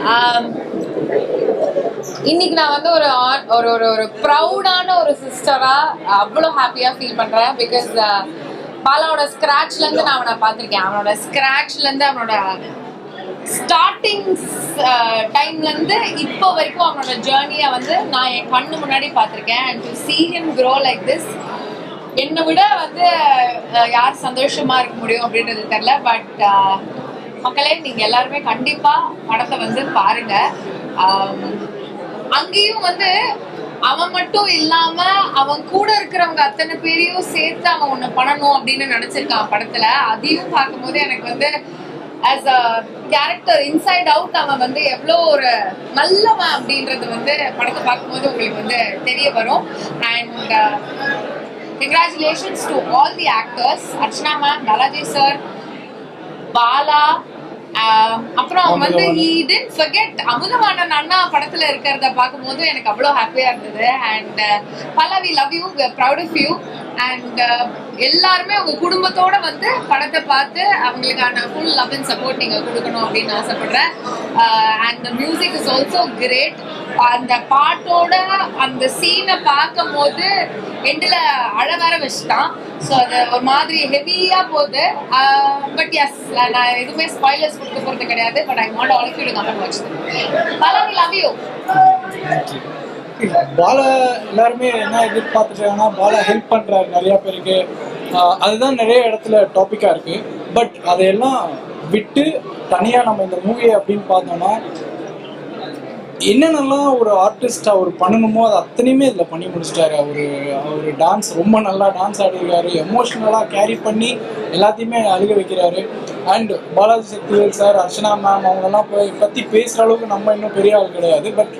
Um, இன்னைக்கு நான் வந்து ஒரு ஆண்- ஒரு ஒரு ஒரு ப்ரௌடான ஒரு சிஸ்டரா அவ்வளோ ஹாப்பியா ஃபீல் பண்றேன். பிகாஸ் uh, பாலாவோட ஸ்கிராச்ல இருந்து நான் அவனை பார்த்துருக்கேன். அவனோட ஸ்கிராச்ல இருந்து அவனோட ஸ்டார்டிங் டைம்ல uh, இருந்து இப்போ வரைக்கும் அவனோட ஜேர்னியை வந்து நான் என் கண்ணு முன்னாடி பார்த்துருக்கேன். And to see him grow like this என்னை விட வந்து uh, யார் சந்தோஷமா இருக்க முடியும் அப்படின்றது தெரியல. பட் மக்களே நீங்க எல்லாருமே கண்டிப்பா படத்தை வந்து பாருங்க. அங்கேயும் வந்து அவன் மட்டும் இல்லாம அவன் கூட இருக்கிறவங்க அத்தனை பேரையும் சேர்த்து அவன் ஒண்ணு பண்ணணும் அப்படின்னு நினைச்சிருக்கான் படத்துல. அதையும் பார்க்கும்போது எனக்கு வந்து as a character inside out அவன் வந்து எவ்வளோ ஒரு நல்லவன் அப்படின்றது வந்து படத்தை பார்க்கும்போது உங்களுக்கு வந்து தெரிய வரும். And congratulations to all the actors Archana ma'am Balaji sir Bala அப்புறம் வந்து he didn't forget அமுதவாணன் அண்ணா படத்துல இருக்கிறத பார்க்கும்போது எனக்கு அவ்வளோ ஹாப்பியா இருந்தது. And Pallavi love you proud of you and uh, எல்லாருமே உங்க குடும்பத்தோட வந்து படத்தை பார்த்து அவங்களுக்கான ஃபுல் லவ் அண்ட் சப்போர்ட் நீங்க கொடுக்கணும் அப்படின்னு ஆசைப்படுறேன். And music is also great அந்த பாட்டோட அந்த சீனை பார்க்கும் போது எண்டில் அழ வர வச்சுட்டான். ஸோ அது ஒரு மாதிரி ஹெவியாக போகுது. Uh, பட் எஸ் நான் எதுவுமே ஸ்பாய்லர்ஸ் கொடுக்க போகிறது கிடையாது. But I want all of you to come watch Pallavi love you Bala எல்லாருமே என்ன எதிர்பார்த்துட்டாங்கன்னா பாலா ஹெல்ப் பண்ணுறாரு நிறைய பேருக்கு. அதுதான் நிறைய இடத்துல டாப்பிக்காக இருக்கு. பட் அதையெல்லாம் விட்டு தனியாக நம்ம இந்த மூவியை அப்படின்னு பார்த்தோம்னா என்னென்னலாம் ஒரு ஆர்டிஸ்ட் அவர் பண்ணணுமோ அது அத்தனையுமே இதில் பண்ணி முடிச்சிட்டாரு. அவர் அவர் டான்ஸ் ரொம்ப நல்லா டான்ஸ் ஆடிருக்காரு. எமோஷ்னலாக கேரி பண்ணி எல்லாத்தையுமே அழுக வைக்கிறாரு. And Balaji Sakthivel sir Archana ma'am அவங்கெல்லாம் போய் பற்றி பேசுகிற அளவுக்கு நம்ம இன்னும் பெரிய ஆள் கிடையாது. பட்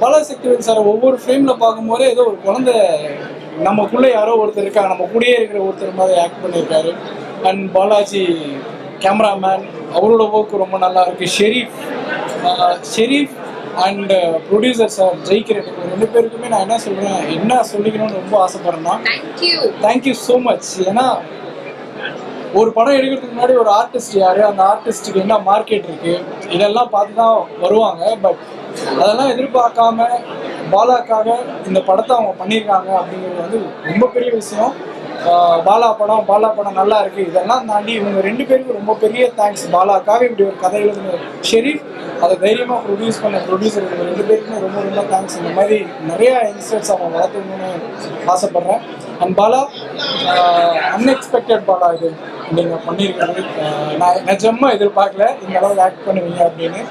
பாலாஜி சக்திவேல் சார் ஒவ்வொரு ஃப்ரேமில் பார்க்கும்போது ஏதோ ஒரு குழந்தை நமக்குள்ளே யாரோ ஒருத்தர் இருக்காங்க. நம்ம கூடயே இருக்கிற ஒருத்தர் மாதிரி ஆக்ட் பண்ணியிருக்காரு. அண்ட் பாலாஜி கேமராமேன் அவரோட ஒர்க் ரொம்ப நல்லா இருக்கு. Sherif Sherif and producer sir ஜெயிக்கிறேன் ரெண்டு பேருக்குமே நான் என்ன சொல்கிறேன் என்ன சொல்லிக்கணும்னு ரொம்ப ஆசைப்படுறேன்னா thank you thank you so much ஏன்னா ஒரு படம் எடுக்கிறதுக்கு முன்னாடி ஒரு ஆர்டிஸ்ட் யாரு? அந்த ஆர்டிஸ்ட்டுக்கு என்ன மார்க்கெட் இருக்கு? இதெல்லாம் பார்த்து தான் வருவாங்க. பட் அதெல்லாம் எதிர்பார்க்காம பாலாக்காக இந்த படத்தை அவங்க பண்ணியிருக்காங்க அப்படிங்கிறது வந்து ரொம்ப பெரிய விஷயம். பாலா படம் பாலா படம் நல்லா இருக்கு. இதெல்லாம் தாண்டி இவங்க ரெண்டு பேருக்கும் ரொம்ப பெரிய தேங்க்ஸ் பாலாக்காக இப்படி ஒரு கதை எழுதுன ஷெரீஃப் அதை தைரியமாக ப்ரொடியூஸ் பண்ண ப்ரொடியூசர் ரெண்டு பேருக்குமே ரொம்ப ரொம்ப தேங்க்ஸ் இந்த மாதிரி நிறைய யங்ஸ்டர்ஸ் அவங்க வளர்த்துக்கணும்னு ஆசைப்பட்றேன். அண்ட் பாலா அன்எக்ஸ்பெக்டட் பாலா இது நீங்கள் பண்ணியிருக்கிறது. நான் நிஜமாக எதிர்பார்க்கல. இந்த அளவுக்கு ஆக்ட் பண்ணுவீங்க அப்படின்னு.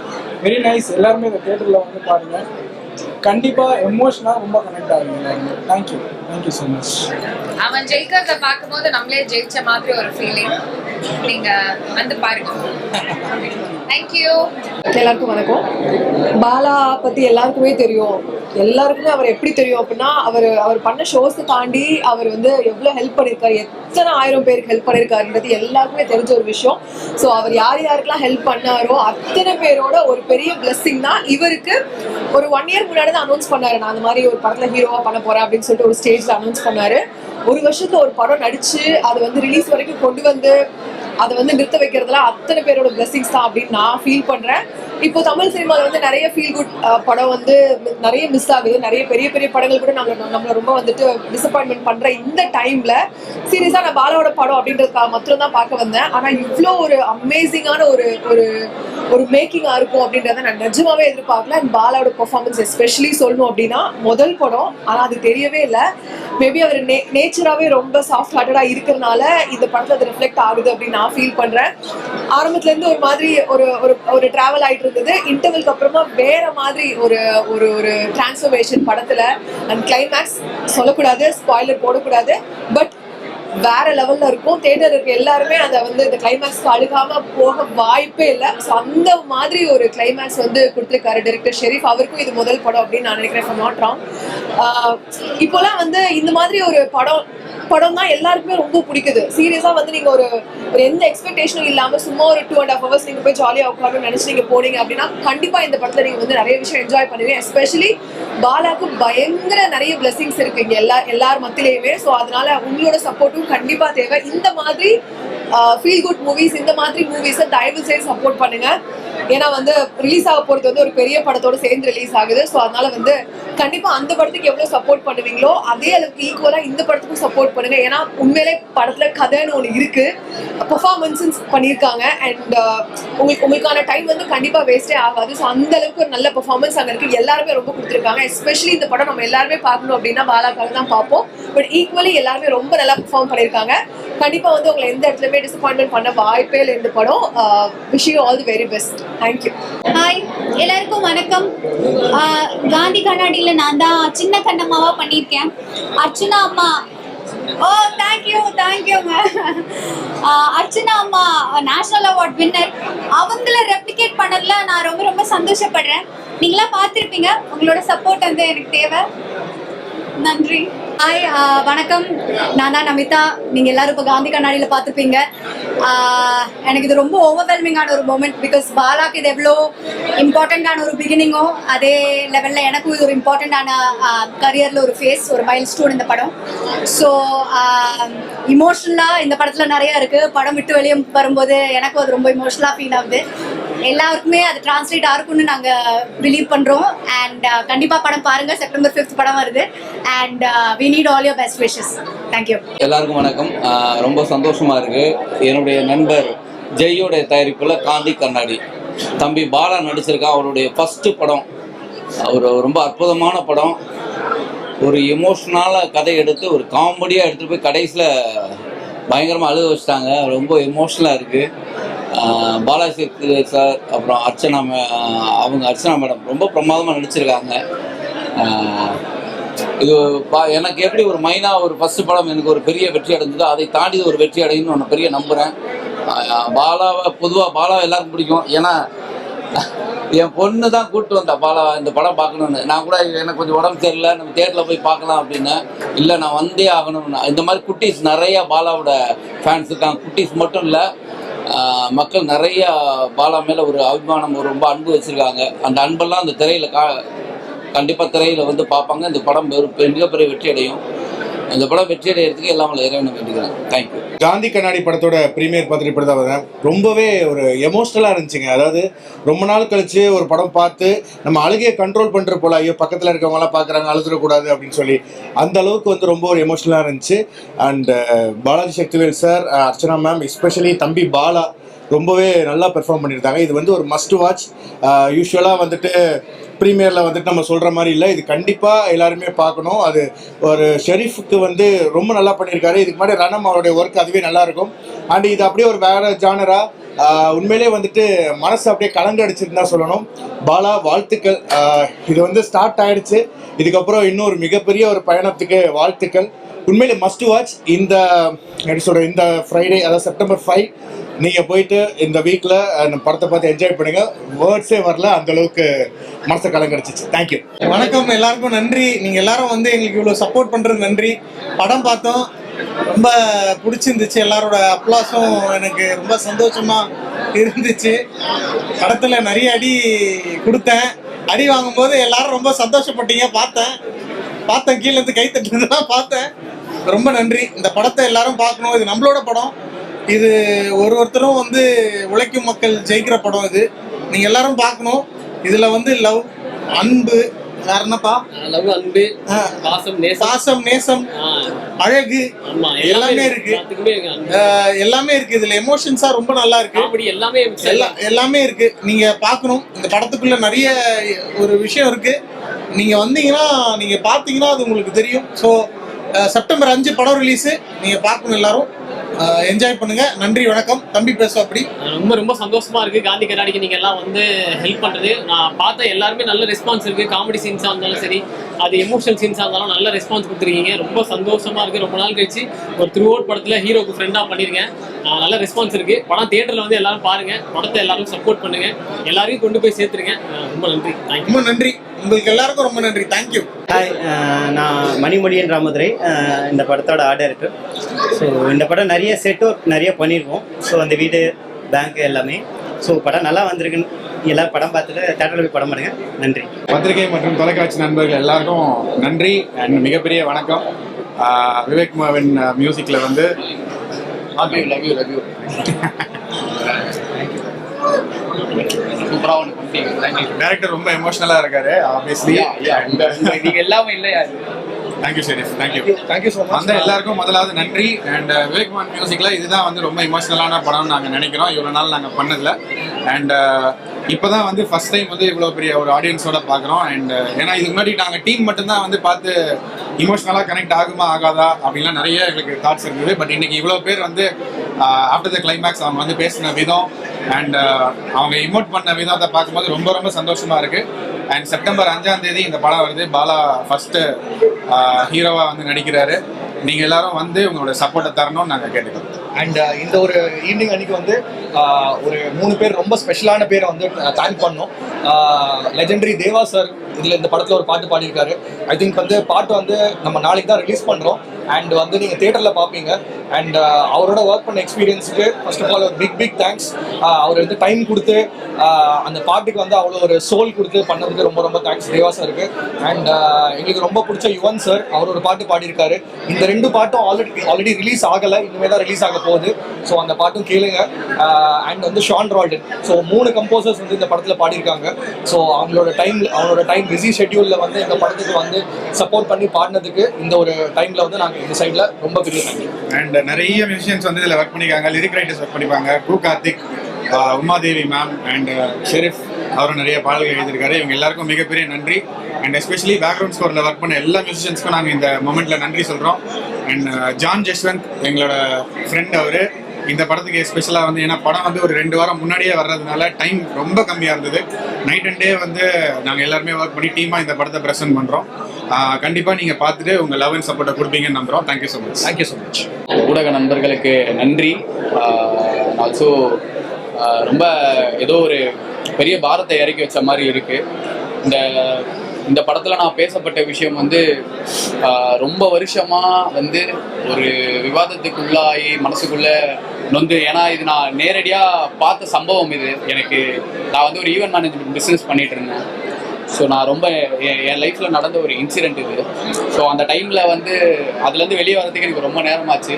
வெரி நைஸ் எல்லாருமே இந்த தேட்டரில் வந்து பாருங்கள் கண்டிப்பாக எமோஷனாக ரொம்ப கனெக்ட் ஆகுங்க தேங்க்யூ தேங்க்யூ ஸோ மச் அவன் ஜெயிக்கிறத பார்க்கும்போது நம்மளே ஜெயிச்ச மாதிரி ஒரு ஃபீலிங் நீங்க வந்து பாருங்க. தேங்க்யூ எல்லாருக்கும் வணக்கம். பாலா பத்தி எல்லாருக்குமே தெரியும். எல்லாருக்குமே அவர் எப்படி தெரியும் அப்படின்னா அவர் அவர் பண்ண ஷோஸ் தாண்டி அவர் வந்து எவ்வளவு ஹெல்ப் பண்ணியிருக்காரு எத்தனை ஆயிரம் பேருக்கு ஹெல்ப் பண்ணியிருக்காருன்றது எல்லாருக்குமே தெரிஞ்ச ஒரு விஷயம். ஸோ அவர் யார் யாருக்கெல்லாம் ஹெல்ப் பண்ணாரோ அத்தனை பேரோட ஒரு பெரிய blessing தான் இவருக்கு ஒரு ஒன் இயர் முன்னாடி தான் அனௌன்ஸ் பண்ணாரு. நான் அந்த மாதிரி ஒரு படத்துல ஹீரோவா பண்ண போறேன் அப்படின்னு சொல்லிட்டு ஒரு ஸ்டேஜ்ல அனௌன்ஸ் பண்ணாரு. ஒரு வருஷத்துல ஒரு படம் நடிச்சு அது வந்து ரிலீஸ் வரைக்கும் கொண்டு வந்து அதை வந்து நிறுத்த வைக்கிறதுல அத்தனை பேரோட பிளஸிங்ஸ் தான் அப்படின்னு நான் ஃபீல் பண்றேன். இப்போ தமிழ் சினிமாவில் வந்து நிறைய ஃபீல் குட் படம் வந்து நிறைய மிஸ் ஆகுது. நிறைய பெரிய பெரிய படங்கள் கூட நம்மள நம்மளை ரொம்ப வந்துட்டு டிசப்பாயின்மெண்ட் பண்ற இந்த டைம்ல சீரியஸா நான் பாலாவோட படம் அப்படின்றதுக்காக மட்டும் தான் பார்க்க வந்தேன். ஆனா இவ்வளோ ஒரு அமேசிங்கான ஒரு ஒரு ஒரு மேக்கிங்காக இருக்கும் அப்படின்றத நான் நிஜமாவே எதிர்பார்க்கல. அண்ட் பாலாவோட பர்ஃபார்மன்ஸ் எஸ்பெஷலி சொல்லணும் அப்படின்னா முதல் படம் ஆனால் அது தெரியவே இல்லை. மேபி அவர் நே நேச்சராகவே ரொம்ப சாஃப்ட் ஹார்ட்டடாக இருக்கிறனால இந்த படத்தில் அது ரிஃப்ளெக்ட் ஆகுது அப்படின்னு நான் ஃபீல் பண்ணுறேன் ஆரம்பத்துலேருந்து ஒரு மாதிரி ஒரு ஒரு ஒரு ட்ராவல் ஆகிட்டு இருந்தது. இன்டர்வல்க்கு அப்புறமா வேற மாதிரி ஒரு ஒரு ஒரு டிரான்ஸ்ஃபர்மேஷன் படத்தில். அண்ட் கிளைமேக்ஸ் சொல்லக்கூடாது ஸ்பாய்லர் போடக்கூடாது. பட் வேற லெவல்ல இருக்கும். தேட்டர் இருக்க எல்லாருமே அதை வந்து இந்த கிளைமேக்ஸ்க்கு அழுகாம போக வாய்ப்பே இல்லை. ஸோ அந்த மாதிரி ஒரு கிளைமேக்ஸ் வந்து கொடுத்துருக்காரு டைரக்டர் ஷெரீஃப் அவருக்கும் இது முதல் படம் அப்படின்னு நான் நினைக்கிறேன் நாட் ராங் இப்போலாம் வந்து இந்த மாதிரி ஒரு படம் படம் தான் எல்லாருக்குமே ரொம்ப பிடிக்குது. சீரியஸா வந்து நீங்க ஒரு ஒரு எந்த எக்ஸ்பெக்டேஷனும் இல்லாம சும்மா ஒரு டூ அண்ட் ஹாஃப் ஹவர்ஸ் நீங்க போய் ஜாலியா உட்காந்து நினைச்சு நீங்க போனீங்க அப்படின்னா கண்டிப்பா இந்த படத்துல நீங்க வந்து நிறைய விஷயம் என்ஜாய் பண்ணுவீங்க. எஸ்பெஷலி பாலாக்கு பயங்கர நிறைய பிளெஸிங்ஸ் இருக்கு இங்க எல்லா எல்லார் மத்தியிலையுமே. ஸோ அதனால உங்களோட சப்போர்ட்டும் கண்டிப்பா தேவை. இந்த மாதிரி ஃபீல் குட் மூவிஸ் இந்த மாதிரி மூவிஸை தயவு செய்து சப்போர்ட் பண்ணுங்க. ஏன்னா வந்து ரிலீஸ் ஆக போறது வந்து ஒரு பெரிய படத்தோட சேர்ந்து ரிலீஸ் ஆகுது. ஸோ அதனால வந்து கண்டிப்பா அந்த படத்துக்கு எவ்வளவு சப்போர்ட் பண்ணுவீங்களோ அதே அளவுக்கு ஈக்குவலா இந்த படத்துக்கும் சப்போர்ட் பண்ணுங்க. ஏன்னா உண்மையிலே படத்துல கதைன்னு ஒன்று இருக்கு. பெர்ஃபார்மன்ஸ் பண்ணியிருக்காங்க. அண்ட் uh, உங்களுக்கு உங்களுக்கான டைம் வந்து கண்டிப்பா வேஸ்டே ஆகாது. ஸோ அந்த அளவுக்கு ஒரு நல்ல பர்ஃபார்மன்ஸ் அங்க இருக்கு. எல்லாருமே ரொம்ப கொடுத்துருக்காங்க. எஸ்பெஷலி இந்த படம் நம்ம எல்லாருமே பார்க்கணும் அப்படின்னா பாலாக்காக தான் பார்ப்போம். பட் ஈக்குவலி எல்லாருமே ரொம்ப நல்லா பெர்ஃபார்ம் பண்ணியிருக்காங்க. கண்டிப்பா வந்து உங்களை எந்த இடத்துலயுமே டிசப்பாயின்மெண்ட் பண்ண வாய்ப்பே இல்லை இந்த படம். Wish you all the very best thank you hi எல்லாருக்கும் வணக்கம். காந்தி கண்ணாடியில் நான் தான் சின்ன கண்ணம்மாவா பண்ணியிருக்கேன். அர்ச்சனா அம்மா. ஓ தேங்க்யூ தேங்க்யூங்க அர்ச்சனா அம்மா நேஷனல் அவார்ட் வின்னர் அவங்கள ரெப்ளிகேட் பண்ணதில் நான் ரொம்ப ரொம்ப சந்தோஷப்படுறேன். நீங்களாம் பார்த்துருப்பீங்க. உங்களோட சப்போர்ட் வந்து எனக்கு தேவை. நன்றி. ஹாய் uh, வணக்கம். நான் தான் நமிதா. நீங்கள் எல்லாரும் இப்போ காந்தி கண்ணாடியில் பார்த்துப்பீங்க uh, எனக்கு இது ரொம்ப ஓவர்வெல்மிங்கான ஒரு மூமெண்ட் பிகாஸ் பாலாக்கு இது எவ்வளோ இம்பார்ட்டண்ட்டான ஒரு பிகினிங்கோ அதே லெவலில் எனக்கும் இது ஒரு இம்பார்ட்டண்ட்டான கரியரில் uh, ஒரு ஃபேஸ் ஒரு மைல் ஸ்டோன் இந்த படம். ஸோ இமோஷனலாக um, இந்த படத்தில் நிறைய இருக்குது படம் விட்டு வெளியே வரும்போது எனக்கும் அது ரொம்ப இமோஷனலாக ஃபீல் ஆகுது. எல்லாருக்குமே அது டிரான்ஸ்லேட் ஆகும்னு நாங்கள் பிலீவ் பண்ணுறோம் அண்ட் uh, கண்டிப்பாக படம் பாருங்கள் செப்டம்பர் ஃபிஃப்த் படம் வருது. And we need all your best wishes thank you எல்லாருக்கும் வணக்கம். ரொம்ப சந்தோஷமாக இருக்குது என்னுடைய நண்பர் ஜெய்யோடைய தயாரிப்பில் காந்தி கண்ணாடி. தம்பி பாலா நடிச்சிருக்கான் அவருடைய ஃபஸ்ட்டு படம். ஒரு ரொம்ப அற்புதமான படம். ஒரு எமோஷ்னலான கதை எடுத்து ஒரு காமெடியாக எடுத்துகிட்டு போய் கடைசியில் பயங்கரமாக அழுக வச்சிட்டாங்க. ரொம்ப எமோஷ்னலாக இருக்குது பாலாஜி சார் அப்புறம் அர்ச்சனா மே- அவங்க அர்ச்சனா மேடம் ரொம்ப பிரமாதமாக நடிச்சிருக்காங்க. இது பா- எனக்கு எப்படி ஒரு மைனா ஒரு ஃபஸ்ட்டு படம் எனக்கு ஒரு பெரிய வெற்றி அடைஞ்சதோ அதை தாண்டி ஒரு வெற்றி அடையும்னு ஒன்று பெரிய நம்புகிறேன் பாலாவை பொதுவாக பாலாவை எல்லாருக்கும் பிடிக்கும். ஏன்னா என் பொண்ணு தான் கூப்பிட்டு வந்தா பாலா இந்த படம் பார்க்கணுன்னு நான் கூட எனக்கு கொஞ்சம் உடம்பு சரியில்லை நம்ம தேட்டரில் போய் பார்க்கலாம் அப்படின்னு. இல்லை நான் வந்தே ஆகணும்னு. இந்த மாதிரி குட்டீஸ் நிறைய பாலாவோட ஃபேன்ஸ் இருக்காங்க. குட்டீஸ் மட்டும் இல்லை மக்கள் நிறைய பாலா மேலே ஒரு அபிமானம் ஒரு ரொம்ப அன்பு வச்சுருக்காங்க. அந்த அன்பெல்லாம் அந்த திரையில் கா கண்டிப்பாக திரையில் வந்து பார்ப்பாங்க. இந்த படம் மிகப்பெரிய வெற்றி அடையும் இந்த படம் வெற்றி அடையிறதுக்கு எல்லாம் இறைவனை வேண்டிக்கிறேன். தேங்க்யூ காந்தி கண்ணாடி படத்தோட ப்ரீமியர் பார்த்துட்டு இப்படி தான் வந்தேன். ரொம்பவே ஒரு எமோஷ்னலாக இருந்துச்சுங்க. அதாவது ரொம்ப நாள் கழிச்சு ஒரு படம் பார்த்து நம்ம அழுகையை கண்ட்ரோல் பண்ணுற போல ஐயோ பக்கத்தில் இருக்கவங்களாம் பார்க்குறாங்க அழுதுடக்கூடாது அப்படின்னு சொல்லி அந்த அளவுக்கு வந்து ரொம்ப ஒரு எமோஷ்னலாக இருந்துச்சு. And uh, Balaji Sakthivel sir uh, Archana ma'am especially தம்பி பாலா ரொம்பவே நல்லா பெர்ஃபார்ம் பண்ணியிருந்தாங்க. இது வந்து ஒரு மஸ்ட் வாட்ச் யூஸ்வலாக வந்துட்டு ப்ரீமியரில் வந்துட்டு நம்ம சொல்கிற மாதிரி இல்லை. இது கண்டிப்பாக எல்லாருமே பார்க்கணும். அது ஒரு ஷெரீஃபுக்கு வந்து ரொம்ப நல்லா பண்ணியிருக்காரு. இதுக்கு முன்னாடி ரணம் அவருடைய ஒர்க் அதுவே நல்லாயிருக்கும் அண்ட் இது அப்படியே ஒரு வேற ஜானராக உண்மையிலே வந்துட்டு மனசு அப்படியே கலந்து அடிச்சிருந்தா சொல்லணும். பாலா வாழ்த்துக்கள். இது வந்து ஸ்டார்ட் ஆயிடுச்சு. இதுக்கப்புறம் இன்னும் ஒரு மிகப்பெரிய ஒரு பயணத்துக்கு வாழ்த்துக்கள். உண்மையிலே மஸ்ட் வாட்ச் இந்த எப்படி சொல்கிற இந்த ஃப்ரைடே அதாவது செப்டம்பர் ஃபைவ் நீங்கள் போயிட்டு இந்த வீக்கில் அந்த படத்தை பார்த்து என்ஜாய் பண்ணுங்க. வேர்ட்ஸே வரல அந்த அளவுக்கு மனசை கலங்கடிச்சிச்சு தேங்க்யூ வணக்கம் எல்லாருக்கும் நன்றி. நீங்கள் எல்லாரும் வந்து எங்களுக்கு இவ்வளோ சப்போர்ட் பண்ணுறது நன்றி. படம் பார்த்தோம். ரொம்ப பிடிச்சிருந்துச்சு. எல்லாரோட அப்ளாஸும் எனக்கு ரொம்ப சந்தோஷமாக இருந்துச்சு. படத்தில் நிறைய அடி கொடுத்தேன். அடி வாங்கும்போது எல்லாரும் ரொம்ப சந்தோஷப்பட்டீங்க. பார்த்தேன். பார்த்தேன். கீழே இருந்து கை தட்டுறதுலாம் பார்த்தேன். ரொம்ப நன்றி. இந்த படத்தை எல்லாரும் பார்க்கணும். இது நம்மளோட படம். இது ஒரு ஒருத்தரும் வந்து உழைக்கும் மக்கள் ஜெயிக்கிற படம் இது. நீங்க எல்லாரும் பார்க்கணும். இதுல வந்து லவ் அன்பு வேற என்னப்பா? லவ் அன்பு பாசம் நேசம். பாசம் நேசம் அழகு எல்லாமே இருக்கு. எல்லாமே இருக்கு. இதுல எமோஷன்ஸா ரொம்ப நல்லா இருக்கு. காமெடி எல்லாமே எல்லாமே இருக்கு. நீங்க பார்க்கணும். இந்த படத்துக்குள்ள நிறைய ஒரு விஷயம் இருக்கு. நீங்க வந்தீங்கன்னா நீங்க பார்த்தீங்கன்னா அது உங்களுக்கு தெரியும். ஸோ செப்டம்பர் அஞ்சு படம் ரிலீஸ் நீங்க பார்க்கணும் எல்லாரும். என்ஜாய் பண்ணுங்க. நன்றி வணக்கம். தம்பி பேசுவோம் அப்படி ரொம்ப ரொம்ப சந்தோஷமா இருக்கு. காந்தி கண்ணாடிக்கு நீங்க எல்லாம் வந்து ஹெல்ப் பண்றது. நான் பார்த்த எல்லாருமே நல்ல ரெஸ்பான்ஸ் இருக்கு. காமெடி சீன்ஸா இருந்தாலும் சரி அது எமோஷனல் சீன்ஸா இருந்தாலும் நல்ல ரெஸ்பான்ஸ் கொடுத்துருக்கீங்க. ரொம்ப சந்தோஷமா இருக்கு. ரொம்ப நாள் கழிச்சு ஒரு த்ரூ அவுட் படத்துல ஹீரோக்கு ஃப்ரெண்டா பண்ணிருக்கேன். நல்ல ரெஸ்பான்ஸ் இருக்கு. படம் தியேட்டர்ல வந்து எல்லாரும் பாருங்க. படத்தை எல்லாரும் சப்போர்ட் பண்ணுங்க. எல்லாரையும் கொண்டு போய் சேர்த்துருங்க. ரொம்ப நன்றி. ரொம்ப நன்றி. உங்களுக்கு எல்லாருக்கும் ரொம்ப நன்றி. தேங்க்யூ ஹாய் அஹ் நான் மணிமொழியன் ராமதுரை. அஹ் இந்த படத்தோட ஆர்டர் இருக்கு. ஸோ இந்த படம் நிறைய செட் ஒர்க் நிறைய பண்ணியிருக்கோம் ஸோ அந்த வீடு பேங்க் எல்லாமே. ஸோ படம் நல்லா வந்திருக்குன்னு எல்லாரும் படம் பார்த்துட்டு தேட்டரில் போய் படம் பண்ணுங்க நன்றி. பத்திரிகை மற்றும் தொலைக்காட்சி நண்பர்கள் எல்லாருக்கும் நன்றி. அண்ட் மிகப்பெரிய வணக்கம். ஆஹ் விவேக் மாவின் மியூசிக்ல வந்து love you love you love you சூப்பரா ஒன்று பண்ணிட்டீங்க தேங்க்யூ டேரக்டர் ரொம்ப எமோஷனலா இருக்காரு ஆப்வியஸ்லி நீங்க எல்லாமே இல்லையா thank you Sharief thank you thank you so much வந்த எல்லாருக்கும் முதலாவது நன்றி. அண்ட் விவேக்மான் மியூசிக்ல இதுதான் வந்து ரொம்ப இமோஷனலான படம்னு நாங்கள் நினைக்கிறோம். இவ்வளோ நாள் நாங்கள் பண்ணதில்ல அண்ட் இப்போதான் வந்து ஃபர்ஸ்ட் டைம் வந்து இவ்வளோ பெரிய ஒரு ஆடியன்ஸோட பார்க்குறோம் அண்ட் ஏன்னா இதுக்கு முன்னாடி நாங்கள் டீம் மட்டும்தான் வந்து பார்த்து இமோஷனலாக கனெக்ட் ஆகுமா ஆகாதா அப்படின்லாம் நிறைய எங்களுக்கு தாட்ஸ் இருந்தது. பட் இன்னைக்கு இவ்வளோ பேர் வந்து ஆஃப்டர் த கிளைமேக்ஸ் அவங்க வந்து பேசின விதம் அண்ட் uh, அவங்க இமோட் பண்ண விதத்தை பார்க்கும்போது ரொம்ப ரொம்ப சந்தோஷமா இருக்கு. அண்ட் செப்டம்பர் அஞ்சாம் தேதி இந்த படம் வருது. பாலா ஃபர்ஸ்ட் ஹீரோவா uh, வந்து நடிக்கிறாரு. நீங்க எல்லாரும் வந்து உங்களோட சப்போர்ட்டை தரணும்னு நாங்கள் கேட்டுக்கிறோம். அண்ட் uh, இந்த ஒரு ஈவினிங் அன்னைக்கு வந்து uh, ஒரு மூணு பேர் ரொம்ப ஸ்பெஷலான பேரை வந்து uh, தேங்க் பண்ணோம். லெஜெண்டரி தேவா சார் இதில் இந்த படத்தில் ஒரு பாட்டு பாடியிருக்காரு. ஐ திங்க் வந்து பாட்டு வந்து நம்ம நாளைக்கு தான் ரிலீஸ் பண்ணுறோம் அண்ட் வந்து நீங்கள் தேட்டரில் பார்ப்பீங்க அண்ட் அவரோட ஒர்க் பண்ண எக்ஸ்பீரியன்ஸுக்கு ஃபர்ஸ்ட் ஆஃப் ஆல் ஒரு பிக் பிக் தேங்க்ஸ் அவர் வந்து டைம் கொடுத்து அந்த பாட்டுக்கு வந்து அவ்வளோ ஒரு சோல் கொடுத்து பண்ணதுக்கு ரொம்ப ரொம்ப தேங்க்ஸ் தேவா சாருக்கு அண்ட் எங்களுக்கு ரொம்ப பிடிச்ச யுவன் சார் அவர் ஒரு பாட்டு பாடியிருக்காரு. இந்த ரெண்டு பாட்டும் ஆல்ரெடி ஆல்ரெடி ரிலீஸ் ஆகலை. இனிமேல் தான் ரிலீஸ் ஆக போகுது. ஸோ அந்த பாட்டும் கேளுங்க. அண்ட் வந்து ஷான் ரால்டன் ஸோ மூணு கம்போசர்ஸ் வந்து இந்த படத்தில் பாடியிருக்காங்க. ஸோ அவங்களோட டைம் அவங்களோட டைம் பிஸி ஷெட்யூலில் வந்து இந்த படத்துக்கு வந்து சப்போர்ட் பண்ணி பாடினதுக்கு இந்த ஒரு டைமில் வந்து நாங்கள் இந்த சைடில் ரொம்ப பெரிய அண்ட் நிறைய மியூசியன்ஸ் வந்து இதில் ஒர்க் பண்ணியிருக்காங்க. லிரிக் ரைட்டர்ஸ் ஒர்க் பண்ணிப்பாங்க. கு Karthik Umadevi ma'am and uh, Sharif அவரும் நிறைய பாடல்கள் எழுதியிருக்காரு. இவங்க எல்லாருக்கும் மிகப்பெரிய நன்றி. அண்ட் எஸ்பெஷலி பேக்ரவுண்ட் ஸ்கோரில் ஒர்க் பண்ண எல்லா மியூசிஷியன்ஸ்க்கும் நாங்கள் இந்த மொமெண்ட்டில் நன்றி சொல்கிறோம் அண்ட் ஜான் ஜஸ்வந்த் எங்களோட ஃப்ரெண்ட் அவர் இந்த படத்துக்கு எஸ்பெஷலாக வந்து ஏன்னா படம் வந்து ஒரு ரெண்டு வாரம் முன்னாடியே வர்றதுனால டைம் ரொம்ப கம்மியாக இருந்தது. நைட் அண்ட் டே வந்து நாங்கள் எல்லாருமே ஒர்க் பண்ணி டீமாக இந்த படத்தை ப்ரெசென்ட் பண்ணுறோம் கண்டிப்பாக நீங்கள் பார்த்துட்டு உங்கள் லவ் அண்ட் சப்போர்ட்டை கொடுப்பீங்கன்னு நம்புகிறோம் thank you so much thank you so much ஊடக நண்பர்களுக்கு நன்றி. ஆல்சோ ரொம்ப ஏதோ ஒரு பெரிய பாரத்தை இறக்கி வச்ச மாதிரி இருக்கு. இந்த இந்த படத்தில் நான் பேசப்பட்ட விஷயம் வந்து ரொம்ப வருஷமா வந்து ஒரு விவாதத்துக்குள்ளாகி மனசுக்குள்ள நொந்து ஏன்னா இது நான் நேரடியாக பார்த்த சம்பவம் இது. எனக்கு நான் வந்து ஒரு ஈவென்ட் மேனேஜ்மெண்ட் பிஸ்னஸ் பண்ணிட்டு இருந்தேன். ஸோ நான் ரொம்ப என் என் லைஃப்பில் நடந்த ஒரு இன்சிடெண்ட் இது. ஸோ அந்த டைமில் வந்து அதுலேருந்து வெளியே வரதுக்கு எனக்கு ரொம்ப நேரமாச்சு.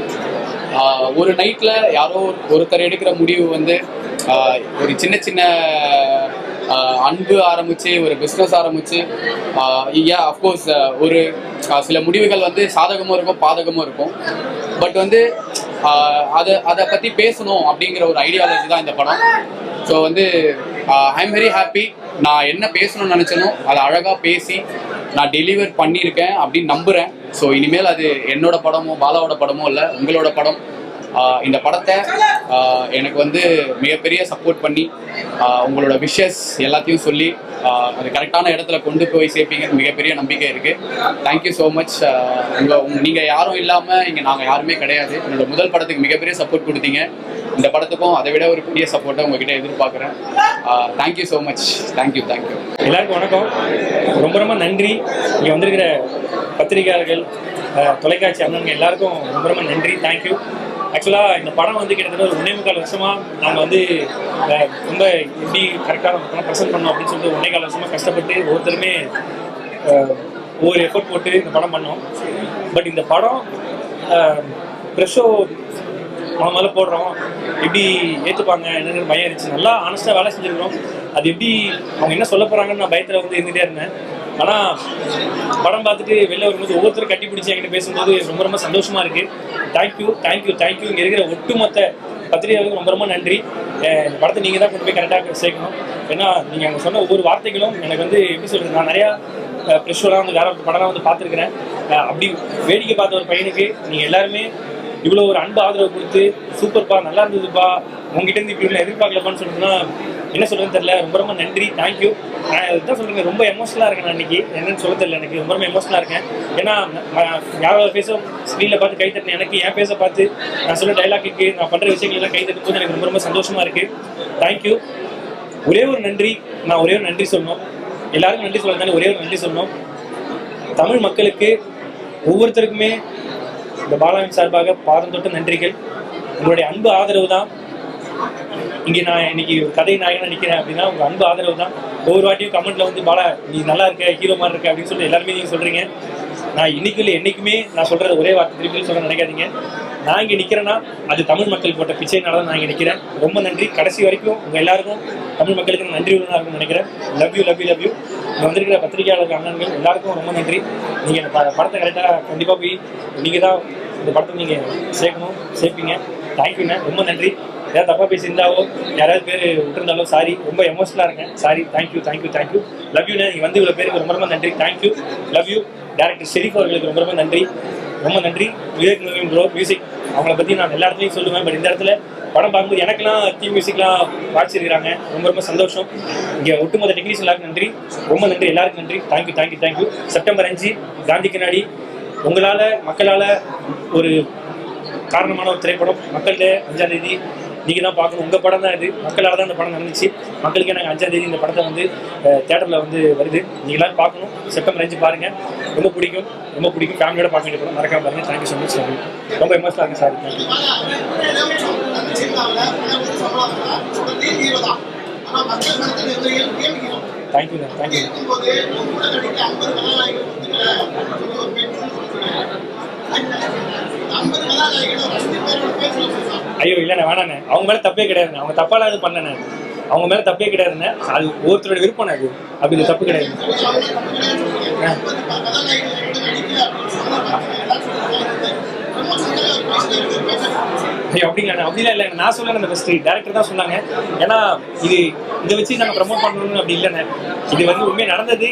ஒரு நைட்டில் யாரோ ஒருத்தர் எடுக்கிற முடிவு வந்து ஒரு சின்ன சின்ன அன்பு ஆரம்பித்து ஒரு பிஸ்னஸ் ஆரம்பித்து யா அஃப்கோர்ஸ் ஒரு சில முடிவுகள் வந்து சாதகமும் இருக்கும் பாதகமும் இருக்கும். பட் வந்து அதை அதை பற்றி பேசணும் அப்படிங்கிற ஒரு ஐடியாலஜி தான் இந்த படம். ஸோ வந்து ஐ எம் வெரி ஹாப்பி நான் என்ன பேசணும்னு நினச்சேனோ அதை அழகாக பேசி நான் டெலிவர் பண்ணியிருக்கேன் அப்படின்னு நம்புகிறேன் ஸோ இனிமேல் அது என்னோட படமோ பாலாவோட படமோ இல்லை உங்களோட படம். இந்த படத்தை எனக்கு வந்து மிகப்பெரிய சப்போர்ட் பண்ணி உங்களோட விஷஸ் எல்லாத்தையும் சொல்லி அது கரெக்டான இடத்துல கொண்டு போய் சேர்ப்பீங்கன்னு மிகப்பெரிய நம்பிக்கை இருக்குது தேங்க்யூ ஸோ மச் உங்கள் நீங்கள் யாரும் இல்லாமல் இங்கே நாங்கள் யாருமே கிடையாது. என்னோட முதல் படத்துக்கு மிகப்பெரிய சப்போர்ட் கொடுத்தீங்க. இந்த படத்துக்கும் அதை விட ஒரு பெரிய சப்போர்ட்டை உங்ககிட்ட எதிர்பார்க்குறேன். Thank you so much thank you thank you எல்லாருக்கும் வணக்கம். ரொம்ப ரொம்ப நன்றி. இங்கே வந்திருக்கிற பத்திரிகையாளர்கள் தொலைக்காட்சி அண்ணனுங்க எல்லாருக்கும் ரொம்ப ரொம்ப நன்றி. தேங்க்யூ ஆக்சுவலாக இந்த படம் வந்து கிட்டத்தட்ட ஒரு ஒன்றே முக்கால் வருஷமாக நாங்கள் வந்து ரொம்ப எப்படி கரெக்டாக நம்ம படம் ப்ரெசென்ட் பண்ணோம் அப்படின்னு சொல்லிட்டு ஒன்றே கால் வருஷமாக கஷ்டப்பட்டு ஒவ்வொருத்தருமே ஒவ்வொரு எஃபர்ட் போட்டு இந்த படம் பண்ணோம். பட் இந்த படம் ப்ரெஷோ முதல்ல போடுறோம். எப்படி ஏற்றுப்பாங்க என்னன்னு பயம் இருந்துச்சு. நல்லா ஆனஸ்ட்டாக வேலை செஞ்சுருக்கிறோம். அது எப்படி அவங்க என்ன சொல்ல போகிறாங்கன்னு நான் பயத்தில் வந்து இருந்துகிட்டே இருந்தேன். ஆனால் படம் பார்த்துட்டு வெளில வரும்போது ஒவ்வொருத்தரும் கட்டி பிடிச்சி என்கிட்ட பேசும்போது ரொம்ப ரொம்ப சந்தோஷமாக இருக்குது தேங்க்யூ தேங்க்யூ தேங்க்யூ இங்கே இருக்கிற ஒட்டுமொத்த பத்திரிகையாளர்களுக்கு ரொம்ப ரொம்ப நன்றி. இந்த படத்தை நீங்கள் தான் கொண்டு போய் கரெக்டாக சேர்க்கணும். ஏன்னா நீங்கள் அங்கே சொன்ன ஒவ்வொரு வார்த்தைகளும் எனக்கு வந்து எப்படி சொல்கிறது நான் நிறையா ப்ரெஷராக வந்து வேற ஒரு படம்லாம் வந்து பார்த்துருக்குறேன். அப்படி வேடிக்கை பார்த்த ஒரு பையனுக்கு நீங்கள் எல்லாருமே இவ்வளோ ஒரு அன்பு ஆதரவு கொடுத்து சூப்பர்ப்பா நல்லா இருந்ததுப்பா. உங்ககிட்ட இருந்து இப்படி எதிர்பார்க்கலப்பான்னு சொல்லிட்டுனா என்ன சொல்றதுன்னு தெரியல. ரொம்ப ரொம்ப நன்றி. தேங்க்யூ நான் இதுதான் சொல்றேன் ரொம்ப எமோஷனலாக இருக்கேன் நான் இன்னைக்கு. என்னன்னு சொல்ல தெரியல எனக்கு. ரொம்ப ரொம்ப எமோஷனலாக இருக்கேன். ஏன்னா யாரோட பேசும் ஸ்க்ரீனில் பார்த்து கை தட்டினேன் எனக்கு என் பேச பார்த்து நான் சொல்ல டைலாக்கு நான் பண்ணுற விஷயங்கள்லாம் கை தட்டும் போது எனக்கு ரொம்ப ரொம்ப சந்தோஷமா இருக்கு. தேங்க்யூ ஒரே ஒரு நன்றி. நான் ஒரே ஒரு நன்றி சொல்லணும். எல்லாருக்கும் நன்றி சொல்லணும் ஒரே ஒரு நன்றி சொல்லணும். தமிழ் மக்களுக்கு ஒவ்வொருத்தருக்குமே இந்த பாலாவின் சார்பாக பாதம் தொட்டு நன்றிகள். உங்களுடைய அன்பு ஆதரவு தான். இங்கே நான் இன்னைக்கு கதை நாயகனா நிற்கிறேன் அப்படின்னா உங்கள் அன்பு ஆதரவு தான். ஒவ்வொரு வாட்டியும் கமெண்ட்டில் வந்து பாலா நீ நல்லா இருக்க ஹீரோ மாதிரி இருக்க அப்படின்னு சொல்லி எல்லாருமே நீங்கள் சொல்கிறீங்க நான் இன்னைக்கு இல்லை என்றைக்குமே நான் சொல்றது ஒரே வார்த்தை திருப்பி சொல்ல நினைக்காதீங்க. நான் இங்கே நிற்கிறேன்னா அது தமிழ் மக்கள் போட்ட பிச்சைனால தான் நான் இங்கே நிற்கிறேன் ரொம்ப நன்றி. கடைசி வரைக்கும் உங்கள் எல்லாருக்கும் தமிழ் மக்களுக்கு நன்றி உள்ளதாக இருக்கும்னு நினைக்கிறேன். Love you love you love you இங்கே வந்திருக்கிற பத்திரிகையாளர் அண்ணன்கள் எல்லாருக்கும் ரொம்ப நன்றி. நீங்கள் ப- படத்தை கரெக்டாக கண்டிப்பாக போய் நீங்கள் தான் இந்த படத்தை நீங்கள் சேர்க்கணும் சேர்ப்பீங்க தேங்க்யூண்ணே ரொம்ப நன்றி. ஏதாவது தப்பாக பேசியிருந்தாவோ யாராவது பேர் விட்டுருந்தாலோ சாரி ரொம்ப எமோஷனலாக இருக்கேன். Sorry thank you thank you thank you love you நீங்கள் வந்து இவ்வளோ பேருக்கு ரொம்ப ரொம்ப நன்றி. Thank you love you director Sharief அவர்களுக்கு ரொம்ப ரொம்ப நன்றி. ரொம்ப நன்றி. விவேக் நவீன் ப்ரோ மியூசிக் அவங்கள பற்றி நான் எல்லா இடத்துலையும் சொல்லுவேன். பட் இந்த இடத்துல படம் பார்க்கும்போது எனக்கெல்லாம் தீ மியூசிக்லாம் வாட்சிருக்கிறாங்க ரொம்ப ரொம்ப சந்தோஷம். இங்கே ஒட்டுமொத்த டெக்னீஷியன் எல்லாருக்கும் நன்றி. ரொம்ப நன்றி. எல்லாருக்கும் நன்றி. தேங்க்யூ தேங்க்யூ தேங்க்யூ செப்டம்பர் அஞ்சு காந்தி கண்ணாடி. உங்களால் மக்களால் ஒரு காரணமான ஒரு திரைப்படம். மக்கள்கிட்ட அஞ்சாம் தேதி நீங்கள் தான் பார்க்கணும். உங்கள் படம் தான் இது. மக்களால் தான் இந்த படம் நடந்துச்சு. மக்களுக்கு நாங்கள் அஞ்சாம் தேதி இந்த படத்தை வந்து தேட்டரில் வந்து வருது. நீங்கள் எல்லாரும் பார்க்கணும். செப்டம்பர் அஞ்சு பாருங்கள் ரொம்ப பிடிக்கும். ரொம்ப பிடிக்கும். ஃபேமிலியோட பார்க்க வேண்டிய படம். மறக்காம பாருங்கள் தேங்க்யூ ஸோ மச் ரொம்ப எமோஷனாக இருக்குது சார். தேங்க்யூ தேங்க்யூ தேங்க்யூ ஐயோ இல்லைண்ணே வேணாண்ணே. அவங்க மேலே தப்பே கிடையாதுண்ணே. அவங்க தப்பாலாம் எதுவும் பண்ணண்ணே அவங்க மேலே தப்பே கிடையாதுண்ணே. அது ஒருத்தரோட விருப்பம் அது. அப்படி இது தப்பு கிடையாது. ஐயோ அப்படிங்களா அப்படிலாம் இல்லை நான் சொல்லலை அந்த ஃபஸ்ட்டு டேரக்டர் தான் சொன்னாங்க. ஏன்னா இது இதை வச்சு நாங்கள் ப்ரமோட் பண்ணணும்னு அப்படி இல்லைண்ணே. இது வந்து உண்மையாக நடந்தது.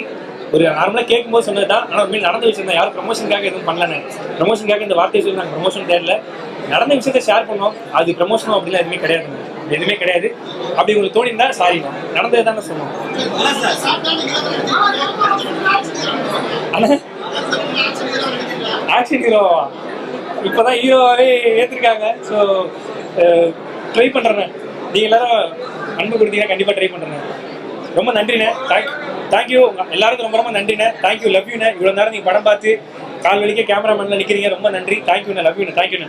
ஒரு நார்மலாக கேட்கும்போது சொன்னது தான். ஆனால் உண்மையில் நடந்த விஷயம் தான். யாரும் ப்ரமோஷனுக்காக எதுவும் பண்ணலன்னு ப்ரமோஷனுக்காக இந்த வார்த்தையை சொல்லி நாங்கள் ப்ரமோஷன் தேடல. நடந்த விஷயத்தை ஷேர் பண்ணோம். அது ப்ரமோஷனும் அப்படிலாம் எதுவுமே கிடையாது. எதுவுமே கிடையாது. அப்படி உங்களுக்கு தோணியிருந்தா சாரி நடந்தது தானே சொன்னோம். ஆனால் ஆக்ஷன் ஹீரோவா இப்போதான் ஹீரோவே ஏற்றிருக்காங்க ஸோ ட்ரை பண்ணுறேன் நீங்கள் எல்லாரும் அன்பு கொடுத்தீங்கன்னா கண்டிப்பாக ட்ரை பண்ணுறேன் ரொம்ப நன்றிண்ணே. தேங்க் தேங்க்யூ எல்லாருக்கும் ரொம்ப ரொம்ப நன்றிண்ணே. தேங்க்யூ லவ் யூண்ணே இவ்வளோ நேரம் நீங்கள் படம் பார்த்து கால் வலிக்க கேமராமேனில் நிற்கிறீங்க ரொம்ப நன்றி. தேங்க்யூண்ணே லவ் யூண்ணே தேங்க்யூண்ணே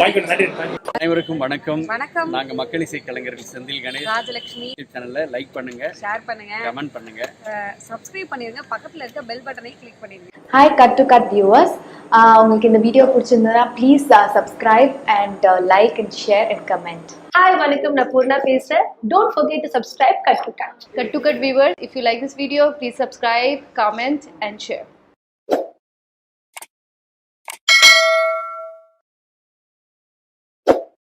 தேங்க்யூண்ணே நன்றி தேங்க்யூ அனைவருக்கும் வணக்கம். வணக்கம். நாங்க மக்கள் இசை கலைஞர்கள் செந்தில் கணேஷ். ராஜலட்சுமி யூடியூப் சேனல்ல லைக் பண்ணுங்க. ஷேர் பண்ணுங்க. கமெண்ட் பண்ணுங்க. சப்ஸ்கிரைப் பண்ணிருங்க. பக்கத்துல இருக்க பெல் பட்டனை கிளிக் பண்ணிருங்க. Hi cut to cut viewers உங்களுக்கு இந்த வீடியோ பிடிச்சிருந்ததுன்னா please subscribe and like and share and comment hi வணக்கம். நான் பூர்ணா பேசுறேன். Don't forget to subscribe cut to cut Cut to cut viewers, if you like this video, please subscribe, comment and share.